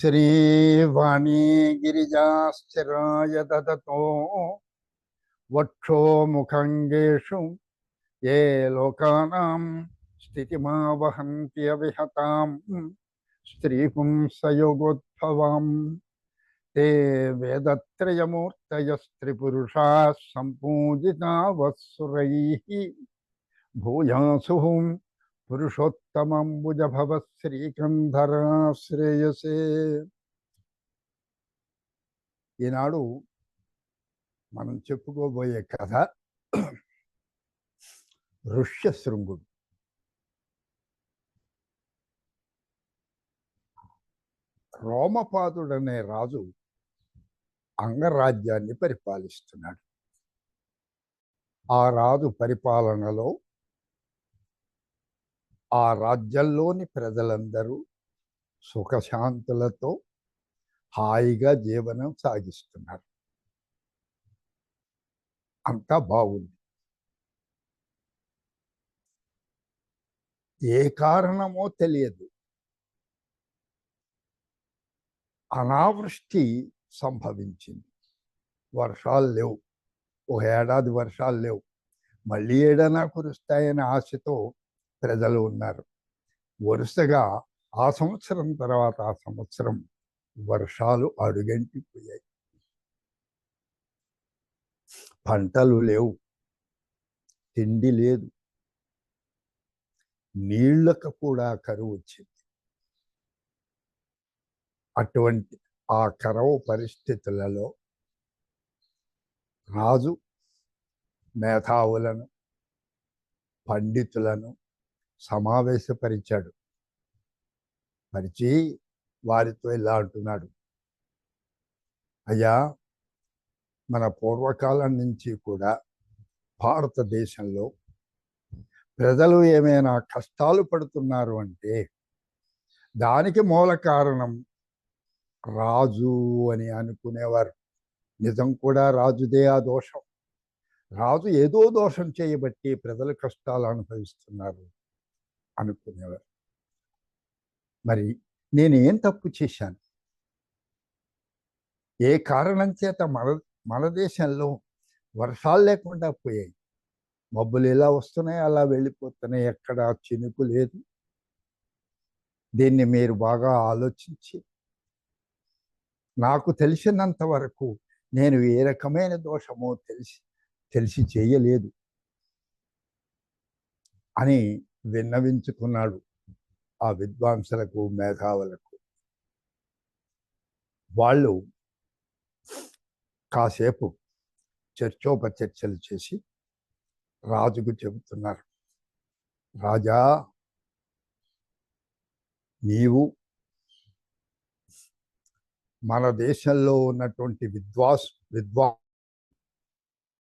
श्रीवाणी गिरिजाश्चराय ददतो। वक्षो मुखंगेशु ये लोकानां स्थितिमावहन्त्यविहतां स्त्रीपुंसयोगोद्भवां ते वेदत्रयमूर्तयस्त्रिपुरुषाः सम्पूजिता वत्सुरैः भूयासुः పురుషోత్తమంబుజభవ శ్రీకంధరాశ్రేయసే ఈనాడు మనం చెప్పుకోబోయే కథ ఋష్యశృంగుడు. రోమపాదుడనే రాజు అంగరాజ్యాన్ని పరిపాలిస్తున్నాడు. ఆ రాజు పరిపాలనలో ఆ రాజ్యంలోని ప్రజలందరూ సుఖశాంతులతో హాయిగా జీవనం సాగిస్తున్నారు. అంతా బాగుంది. ఏ కారణమో తెలియదు. అనావృష్టి సంభవించింది. వర్షాలు లేవు. ఒక ఏడాది వర్షాలు లేవు. మళ్ళీ ఏడైనా కురుస్తాయనే ఆశతో ప్రజలు ఉన్నారు. వరుసగా ఆ సంవత్సరం తర్వాత ఆ సంవత్సరం వర్షాలు అడుగంటిపోయాయి. పంటలు లేవు. తిండి లేదు. నీళ్ళకు కూడా కరువు వచ్చింది. అటువంటి ఆ కరవు పరిస్థితులలో రాజు మేధావులను పండితులను సమావేశపరిచాడు. పరిచి వారితో ఇలా అంటున్నాడు. అయ్యా మన పూర్వకాలం నుంచి కూడా భారతదేశంలో ప్రజలు ఏమైనా కష్టాలు పడుతున్నారు అంటే దానికి మూల కారణం రాజు అని అనుకునేవారు. నిజం కూడా రాజుదే ఆ దోషం. రాజు ఏదో దోషం చేయబట్టి ప్రజలు కష్టాలు అనుభవిస్తున్నారు. అనుకునేవారు. మరి నేను ఏం తప్పు చేశాను? ఏ కారణం చేత మన మన దేశంలో వర్షాలు లేకుండా పోయాయి? మబ్బులు ఎలా వస్తున్నాయి అలా వెళ్ళిపోతున్నాయి. ఎక్కడ చినుకు లేదు. దీన్ని మీరు బాగా ఆలోచించి నాకు తెలిసినంత వరకు నేను ఏ రకమైన దోషమో తెలిసి తెలిసి చేయలేదు. అని విన్నవించుకున్నాడు ఆ విద్వాంసులకు మేధావులకు. వాళ్ళు కాసేపు చర్చోపచర్చలు చేసి రాజుకు చెబుతున్నారు. రాజా నీవు మన దేశంలో ఉన్నటువంటి విద్వాస్ విద్వా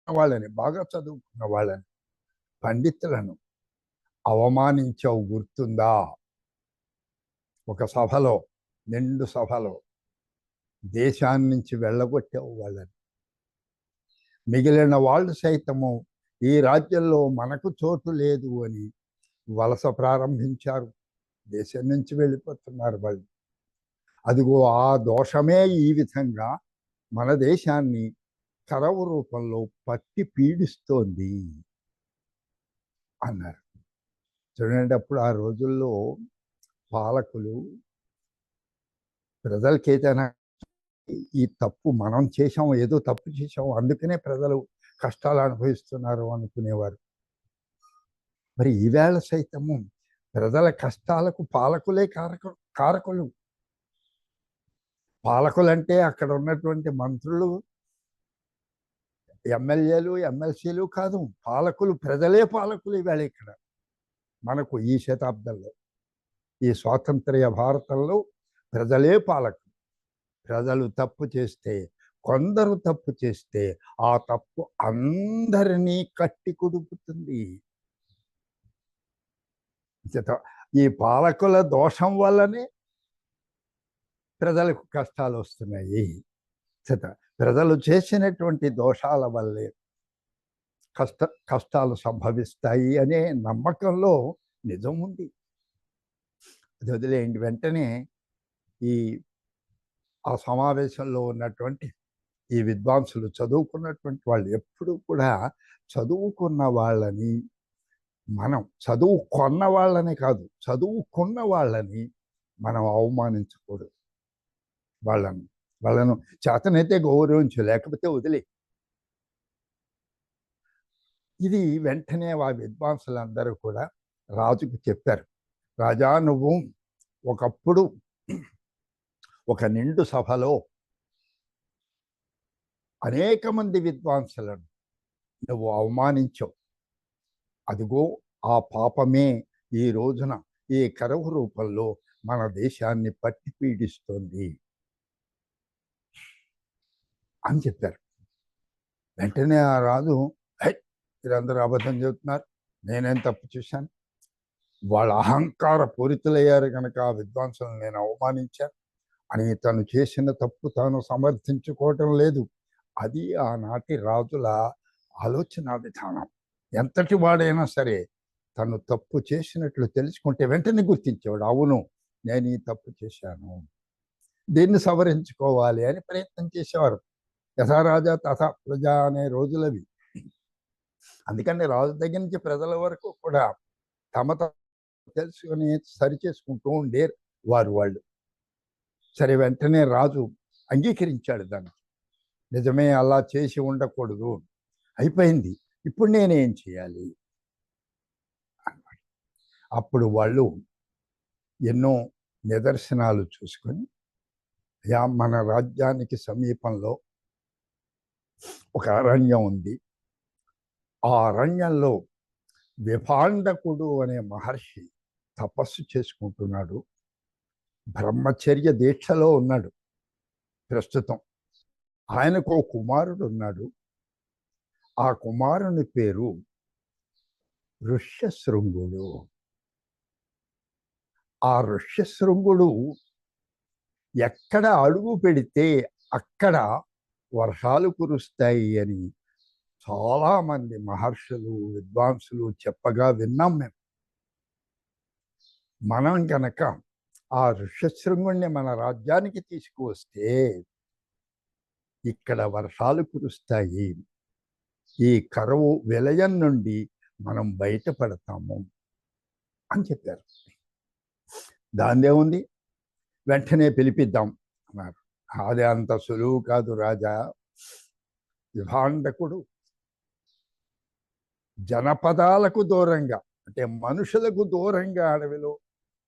వాళ్ళని బాగా చదువుకున్న వాళ్ళని పండితులను అవమానించావు గుర్తుందా? ఒక సభలో నిండు సభలో దేశాన్ని నుంచి వెళ్ళగొట్టావు వాళ్ళని. మిగిలిన వాళ్ళు సైతము ఈ రాజ్యంలో మనకు చోటు లేదు అని వలస ప్రారంభించారు. దేశం నుంచి వెళ్ళిపోతున్నారు వాళ్ళు. అదిగో ఆ దోషమే ఈ విధంగా మన దేశాన్ని కరవు రూపంలో పట్టి పీడిస్తోంది అన్నారు. చూడండి అప్పుడు ఆ రోజుల్లో పాలకులు ప్రజలకి ఏదైనా ఈ తప్పు మనం చేసాం ఏదో తప్పు చేసాం అందుకనే ప్రజలు కష్టాలు అనుభవిస్తున్నారు అనుకునేవారు. మరి ఈవేళ సైతము ప్రజల కష్టాలకు పాలకులే కారక కారకులు. పాలకులంటే అక్కడ ఉన్నటువంటి మంత్రులు ఎమ్మెల్యేలు ఎమ్మెల్సీలు కాదు పాలకులు ప్రజలే పాలకులు ఈవేళ ఇక్కడ. మనకు ఈ శతాబ్దంలో ఈ స్వాతంత్ర్య భారతంలో ప్రజలే పాలకులు. ప్రజలు తప్పు చేస్తే కొందరు తప్పు చేస్తే ఆ తప్పు అందరినీ కట్టి కుడుపుతుంది ఈ పాలకుల దోషం వల్లనే ప్రజలకు కష్టాలు వస్తున్నాయి. ప్రజలు చేసినటువంటి దోషాల వల్లే కష్ట కష్టాలు సంభవిస్తాయి అనే నమ్మకంలో నిజం ఉంది అది వదిలేయండి. వెంటనే ఈ ఆ సమావేశంలో ఉన్నటువంటి ఈ విద్వాంసులు చదువుకున్నటువంటి వాళ్ళు ఎప్పుడూ కూడా చదువుకున్న వాళ్ళని మనం చదువు కొన్న వాళ్ళని కాదు చదువుకున్న వాళ్ళని మనం అవమానించకూడదు. వాళ్ళను వాళ్ళను చేతనైతే గౌరవించు లేకపోతే వదిలే ఇది వెంటనే ఆ విద్వాంసులందరూ కూడా రాజుకు చెప్పారు. రాజా నువ్వు ఒకప్పుడు ఒక నిండు సభలో అనేక మంది విద్వాంసులను నువ్వు అవమానించవు. అదిగో ఆ పాపమే ఈ రోజున ఈ కరువు రూపంలో మన దేశాన్ని పట్టి పీడిస్తుంది. అని చెప్పారు. వెంటనే ఆ రాజు మీరందరూ అబద్ధం చెబుతున్నారు. నేనేం తప్పు చేశాను? వాళ్ళ అహంకార పూరితులయ్యారు కనుక ఆ విద్వాంసులను నేను అవమానించాను. అని తను చేసిన తప్పు తాను సమర్థించుకోవటం లేదు. అది ఆనాటి రాజుల ఆలోచన విధానం. ఎంతటి వాడైనా సరే తను తప్పు చేసినట్లు తెలుసుకుంటే వెంటనే గుర్తించేవాడు. అవును నేను ఈ తప్పు చేశాను. దీన్ని సవరించుకోవాలి అని ప్రయత్నం చేసేవారు. యథారాజా తథా ప్రజా అనే రోజులవి. అందుకని రాజు దగ్గర నుంచి ప్రజల వరకు కూడా తమ తప్పు తెలుసుకొని సరి చేసుకుంటూ ఉండే వారు వాళ్ళు. సరే వెంటనే రాజు అంగీకరించాడు దాన్ని. నిజమే అలా చేసి ఉండకూడదు. అయిపోయింది. ఇప్పుడు నేనేం చేయాలి? అన్నాడు. అప్పుడు వాళ్ళు ఎన్నో నిదర్శనాలు చూసుకొని యా మన రాజ్యానికి సమీపంలో ఒక అరణ్యం ఉంది. ఆ అరణ్యంలో విభాండకుడు అనే మహర్షి తపస్సు చేసుకుంటున్నాడు. బ్రహ్మచర్య దీక్షలో ఉన్నాడు ప్రస్తుతం. ఆయనకు ఓ కుమారుడు ఉన్నాడు. ఆ కుమారుని పేరు ఋష్యశృంగుడు. ఆ ఋష్యశృంగుడు ఎక్కడ అడుగు పెడితే అక్కడ వర్షాలు కురుస్తాయి అని చాలామంది మహర్షులు విద్వాంసులు చెప్పగా విన్నాం మేము. మనం కనుక ఆ ఋష్యశృంగుణ్ణి మన రాజ్యానికి తీసుకువస్తే ఇక్కడ వర్షాలు కురుస్తాయి. ఈ కరువు విలయం నుండి మనం బయటపడతాము అని చెప్పారు. దాందే ఉంది. వెంటనే పిలిపిద్దాం అన్నారు. అది అంత సులువు కాదు రాజా. విభాండకుడు జనపదాలకు దూరంగా అంటే మనుషులకు దూరంగా అడవిలో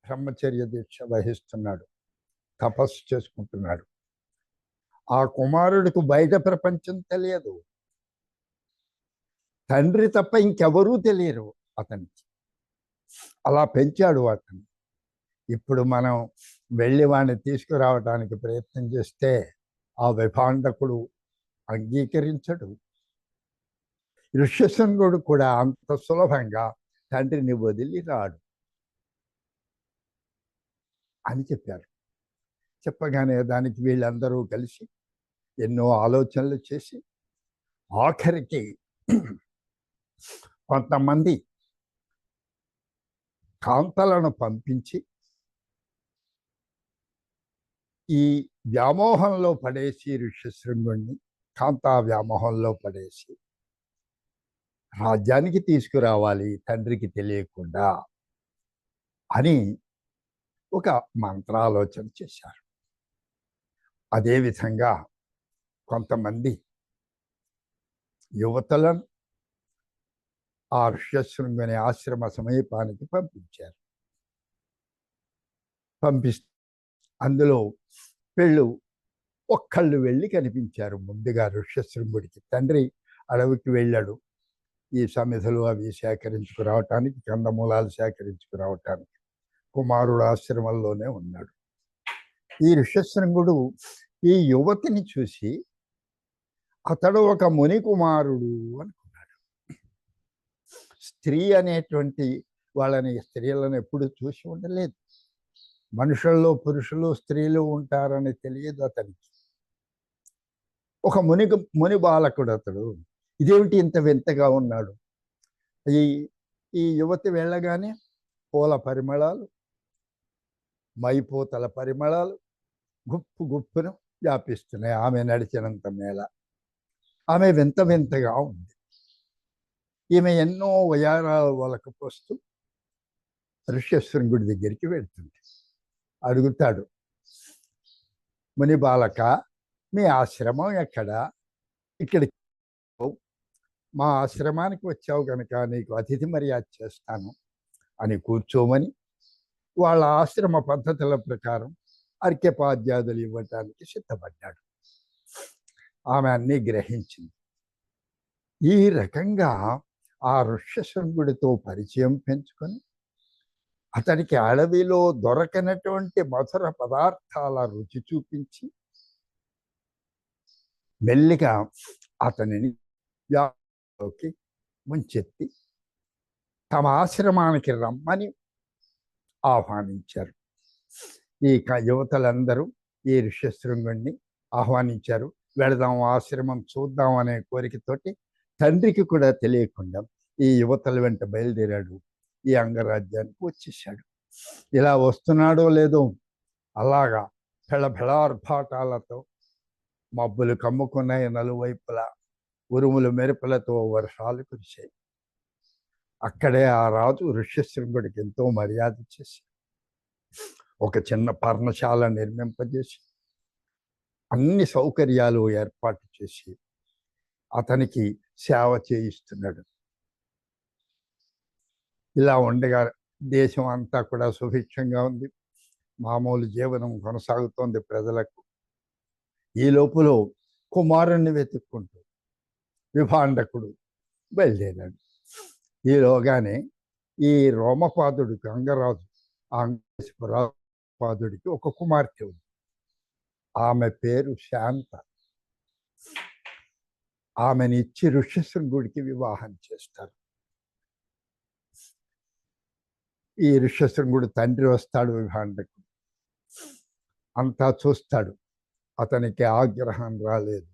బ్రహ్మచర్య దీక్ష వహిస్తున్నాడు. తపస్సు చేసుకుంటున్నాడు. ఆ కుమారుడికి బయట ప్రపంచం తెలియదు. తండ్రి తప్ప ఇంకెవరూ తెలియరు అతనికి. అలా పెంచాడు అతను. ఇప్పుడు మనం వెళ్ళి వాడిని తీసుకురావడానికి ప్రయత్నం చేస్తే ఆ విభాండకుడు అంగీకరించడు. ఋష్యశృంగుడు కూడా అంత సులభంగా తండ్రిని వదిలి రాడు అని చెప్పారు. చెప్పగానే దానికి వీళ్ళందరూ కలిసి ఎన్నో ఆలోచనలు చేసి ఆఖరికి కొంతమంది కాంతలను పంపించి ఈ వ్యామోహంలో పడేసి ఋష్యశృంగుణ్ణి కాంతా వ్యామోహంలో పడేసి రాజ్యానికి తీసుకురావాలి తండ్రికి తెలియకుండా అని ఒక మంత్రాలోచన చేశారు. అదేవిధంగా కొంతమంది యువతలను ఆ ఋష్యశృంగుని ఆశ్రమ సమీపానికి పంపించారు. పంపిస్తే అందులో పెళ్ళు ఒక్కళ్ళు వెళ్ళి కనిపించారు. ముందుగా ఋష్యశృంగుడికి తండ్రి అడవికి వెళ్ళాడు. ఈ సమిధలు అవి సేకరించుకురావటానికి కందమూలాలు సేకరించుకురావటానికి కుమారుడు ఆశ్రమంలోనే ఉన్నాడు. ఈ ఋష్యశృంగుడు ఈ యువతిని చూసి అతడు ఒక ముని కుమారుడు అనుకున్నాడు. స్త్రీ అనేటువంటి వాళ్ళని స్త్రీలను ఎప్పుడు చూసి ఉండలేదు. మనుషుల్లో పురుషులు స్త్రీలు ఉంటారని తెలియదు అతనికి. ఒక ముని ముని బాలకుడు అతడు ఇదేమిటి ఇంత వింతగా ఉన్నాడు? ఈ ఈ యువతి వెళ్ళగానే పూల పరిమళాలు మైపోతల పరిమళాలు గుప్పు గుప్పును వ్యాపిస్తున్నాయి. ఆమె నడిచినంత మేళ. ఆమె వింత వింతగా ఉంది. ఈమె ఎన్నో వయారాలు వలకపోస్తూ పోస్తూ ఋష్యశృంగుడి దగ్గరికి వెళ్తుంది. అడుగుతాడు ముని బాలక మీ ఆశ్రమం ఎక్కడ? ఇక్కడికి మా ఆశ్రమానికి వచ్చావు కనుక నీకు అతిథి మర్యాద చేస్తాను అని కూర్చోమని వాళ్ళ ఆశ్రమ పద్ధతుల ప్రకారం అర్ఘ్యపాద్యాదులు ఇవ్వటానికి సిద్ధపడ్డాడు. ఆమె అన్నీ గ్రహించింది. ఈ రకంగా ఆ ఋష్యశృంగుడితో పరిచయం పెంచుకొని అతనికి అడవిలో దొరకనటువంటి మధుర పదార్థాల రుచి చూపించి మెల్లిగా అతనిని లోకి ముంచెత్తి తమ ఆశ్రమానికి రమ్మని ఆహ్వానించారు. ఈ క- యువతలందరూ ఈ ఋష్యశృంగుణ్ణి ఆహ్వానించారు. వెళదాం ఆశ్రమం చూద్దాం అనే కోరికతోటి తండ్రికి కూడా తెలియకుండా ఈ యువతల వెంట బయలుదేరాడు. ఈ అంగరాజ్యానికి వచ్చేసాడు ఇలా వస్తున్నాడో లేదో అలాగా ఫెళఫెళార్భాటాలతో మబ్బులు కమ్ముకున్నాయి నలువైపులా. ఉరుములు మెరుపులతో వర్షాలు కురిశాయి. అక్కడే ఆ రాజు ఋష్యశృంగుడికి ఎంతో మర్యాద చేసి ఒక చిన్న పర్ణశాల నిర్మింపజేసి అన్ని సౌకర్యాలు ఏర్పాటు చేసి అతనికి సేవ చేయిస్తున్నాడు. ఇలా ఉండగా దేశం అంతా కూడా సుభిక్షంగా ఉంది. మామూలు జీవనం కొనసాగుతోంది ప్రజలకు. ఈ లోపల కుమారుణ్ణి వెతుక్కుంటూ విభాండకుడు బయలుదేరాడు. ఈలోగానే ఈ రోమపాదుడికి అంగరాజు ఆ ఒక కుమార్తె ఉంది. ఆమె పేరు శాంత. ఆమెని ఇచ్చి ఋష్యశృంగుడికి వివాహం చేస్తారు. ఈ ఋష్యశృంగుడు తండ్రి వస్తాడు విభాండకు అంతా చూస్తాడు. అతనికి ఆగ్రహం రాలేదు.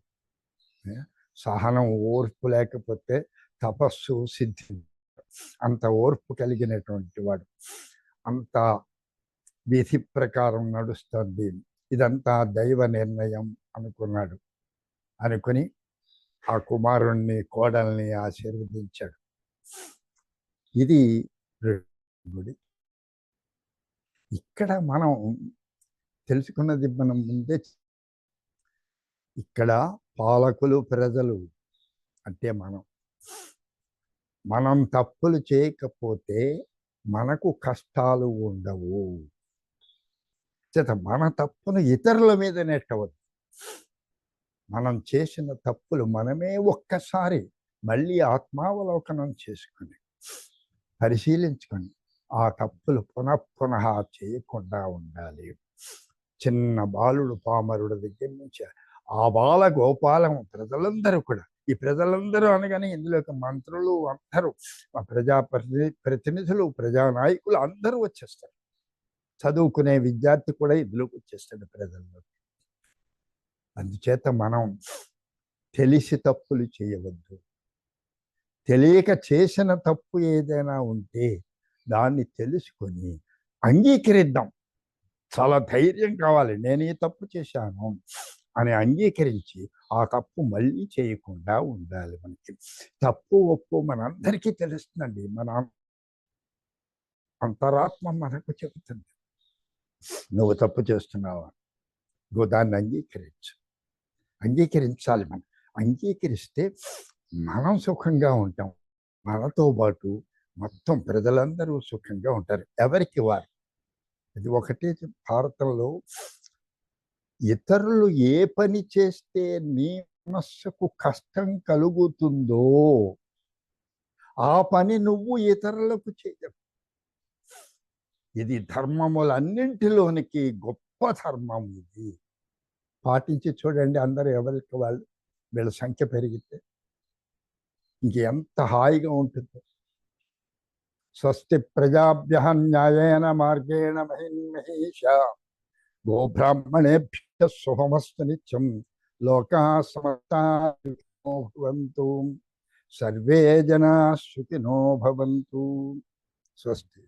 సహనం ఓర్పు లేకపోతే తపస్సు సిద్ధి. అంత ఓర్పు కలిగినటువంటి వాడు. అంత విధి ప్రకారం నడుస్తుంది. ఇదంతా దైవ నిర్ణయం అనుకున్నాడు. అనుకుని ఆ కుమారుణ్ణి కోడల్ని ఆశీర్వదించాడు. ఇది గుడి. ఇక్కడ మనం తెలుసుకున్నది మనం ముందే ఇక్కడ పాలకులు ప్రజలు అంటే మనం. మనం తప్పులు చేయకపోతే మనకు కష్టాలు ఉండవు. చేత మన తప్పును ఇతరుల మీద నెట్టవద్దు. మనం చేసిన తప్పులు మనమే ఒక్కసారి మళ్ళీ ఆత్మావలోకనం చేసుకొని పరిశీలించుకొని ఆ తప్పులు పునః పునః చేయకుండా ఉండాలి. చిన్న బాలుడు పామరుడు దగ్గర నుంచి ఆ బాల గోపాలం ప్రజలందరూ కూడా ఈ ప్రజలందరూ అనగానే ఇందులోకి మంత్రులు అందరూ ప్రజా ప్రతినిధులు ప్రజానాయకులు అందరూ వచ్చేస్తారు. చదువుకునే విద్యార్థి కూడా ఇందులోకి వచ్చేస్తాడు ప్రజల్లో. అందుచేత మనం తెలిసి తప్పులు చేయవద్దు. తెలియక చేసిన తప్పు ఏదైనా ఉంటే దాన్ని తెలుసుకొని అంగీకరిద్దాం. చాలా ధైర్యం కావాలి. నేను ఈ తప్పు చేశాను. అని అంగీకరించి ఆ తప్పు మళ్ళీ చేయకుండా ఉండాలి మనకి. తప్పు ఒప్పు మనందరికీ తెలుస్తుందండి. మన అంతరాత్మ మనకు చెబుతుంది. నువ్వు తప్పు చేస్తున్నావా? నువ్వు దాన్ని అంగీకరించు. అంగీకరించాలి మనం. అంగీకరిస్తే మనం సుఖంగా ఉంటాం. మనతో పాటు మొత్తం ప్రజలందరూ సుఖంగా ఉంటారు. ఎవరికి వారు? ఇది ఒకటే భారతంలో ఇతరులు ఏ పని చేస్తే నీ మనస్సుకు కష్టం కలుగుతుందో ఆ పని నువ్వు ఇతరులకు చేయవు. ఇది ధర్మములన్నింటిలోనికి గొప్ప ధర్మం ఇది. పాటించి చూడండి అందరూ ఎవరికి వాళ్ళు వీళ్ళ సంఖ్య పెరిగితే ఇంకెంత హాయిగా ఉంటుందో. స్వస్తి ప్రజాభ్య న్యాయేన మార్గేణ మహిన్ మహేష. गोब्राह्मणेभ्यः सोहमस्तु नित्यं लोकाः समस्तानो भवन्तु सर्वे जनाः श्रुतिनो स्वस्ति।